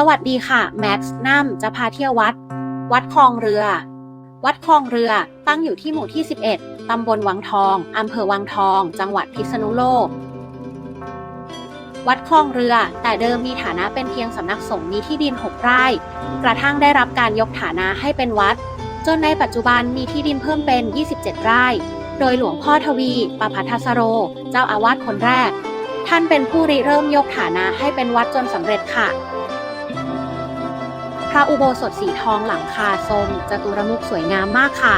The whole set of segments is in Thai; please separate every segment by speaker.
Speaker 1: สวัสดีค่ะ แม็กซ์น้ำจะพาเที่ยววัด วัดคลองเรือ วัดคลองเรือตั้งอยู่ที่หมู่ที่ 11 ตำบลวังทอง อำเภอวังทอง จังหวัดพิษณุโลก วัดคลองเรือ แต่เดิมมีฐานะเป็นเพียงสำนักสงฆ์มีที่ดิน 6 ไร่ กระทั่งได้รับการยกฐานะให้เป็นวัด จนในปัจจุบันมีที่ดินเพิ่มเป็น 27 ไร่ โดยหลวงพ่อทวีปพัทสโร เจ้าอาวาสคนแรก ท่านเป็นผู้ริเริ่มยกฐานะให้เป็นวัดจนสำเร็จค่ะ ระอุโบสถสีทองหลังคาทรงจตุรมุขสวยงามมากค่ะ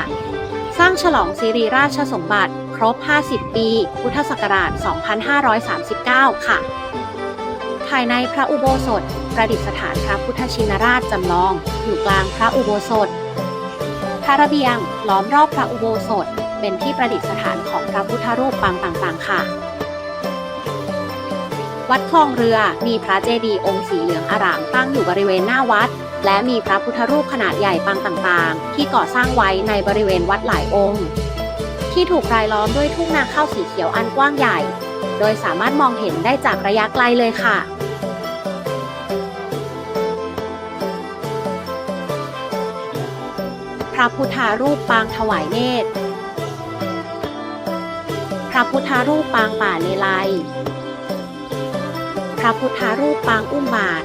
Speaker 1: สร้างฉลองสิริราชสมบัติ ครบ 50 ปี พุทธศักราช 2539 ค่ะ ภายในพระอุโบสถประดิษฐานพระพุทธชินราชจำลอง อยู่กลางพระอุโบสถ พระระเบียงล้อมรอบพระอุโบสถ เป็นที่ประดิษฐานของพระพุทธรูปปางต่างๆ ค่ะ วัดคลองเรือ มีพระเจดีย์องค์สีเหลืองอารามตั้งอยู่บริเวณหน้าวัด และมีพระพุทธรูปขนาดใหญ่ปางต่างๆ ที่ก่อสร้างไว้ในบริเวณวัดหลายองค์ ที่ถูกรายล้อมด้วยทุ่งนาข้าวสีเขียวอันกว้างใหญ่ โดยสามารถมองเห็นได้จากระยะไกลเลยค่ะพระพุทธารูปปางถวายเนตร พระพุทธารูปปางป่าเลไล ระพุทธรูปปางอุ้มบาท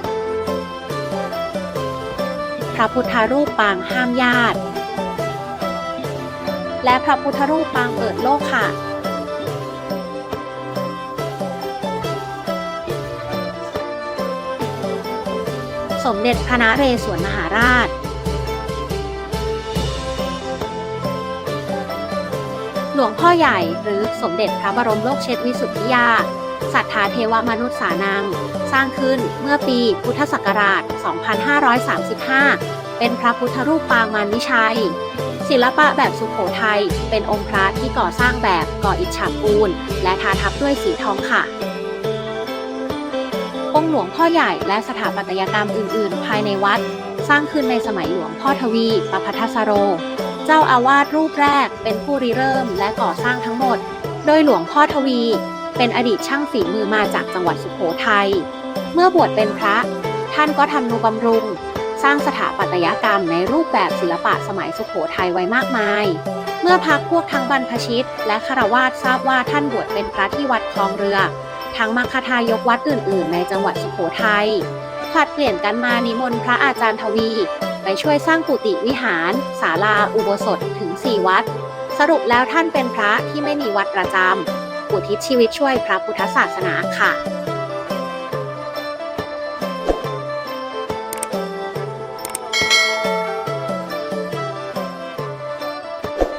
Speaker 1: พระพุทธรูปปางห้ามญาติ และพระพุทธรูปปางเปิดโลกค่ะสมเด็จพระนเรศวรมหาราช หลวงพ่อใหญ่หรือสมเด็จพระบรมโลกเชษฐวิสุทธิยาสัทธาเทวมนุษย์สานัง สร้างขึ้นเมื่อปีพุทธศักราช 2535 เป็นพระพุทธรูปปางมารวิชัย ศิลปะแบบสุขโขทัยเป็นองค์พระที่ก่อสร้างแบบก่ออิฐฉาบปูน และทาทับด้วยสีทองค่ะ องค์หลวงพ่อใหญ่และสถาปัตยกรรมอื่น ๆ ภายในวัด สร้างขึ้นในสมัยหลวงพ่อทวีปพัทสโร เจ้าอาวาสรูปแรกเป็นผู้ริเริ่มและก่อสร้างทั้งหมด โดยหลวงพ่อทวี เป็นอดีตช่างฝีมือมาจากจังหวัดสุโขทัย เมื่อบวชเป็นพระ ท่านก็ทำนุบำรุง สร้างสถาปัตยกรรมในรูปแบบศิลปะสมัยสุโขทัยไว้มากมาย เมื่อพักพวกทั้งบรรพชิต และคารวาสทราบว่าท่านบวชเป็นพระที่วัดคลองเรือ ทั้งมัคคทายกวัดอื่น ๆ ในจังหวัดสุโขทัยผลัดเปลี่ยนกันมานิมนต์พระอาจารย์ทวี ไปช่วยสร้างกุฏิวิหาร ศาลาอุโบสถถึง 4 วัด สรุปแล้วท่านเป็นพระที่ไม่มีวัดประจำ อุทิศชีวิตช่วยพระพุทธศาสนาค่ะ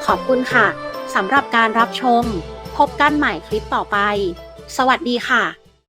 Speaker 1: ขอบคุณค่ะ สำหรับการรับชม พบกันใหม่คลิปต่อไป สวัสดีค่ะ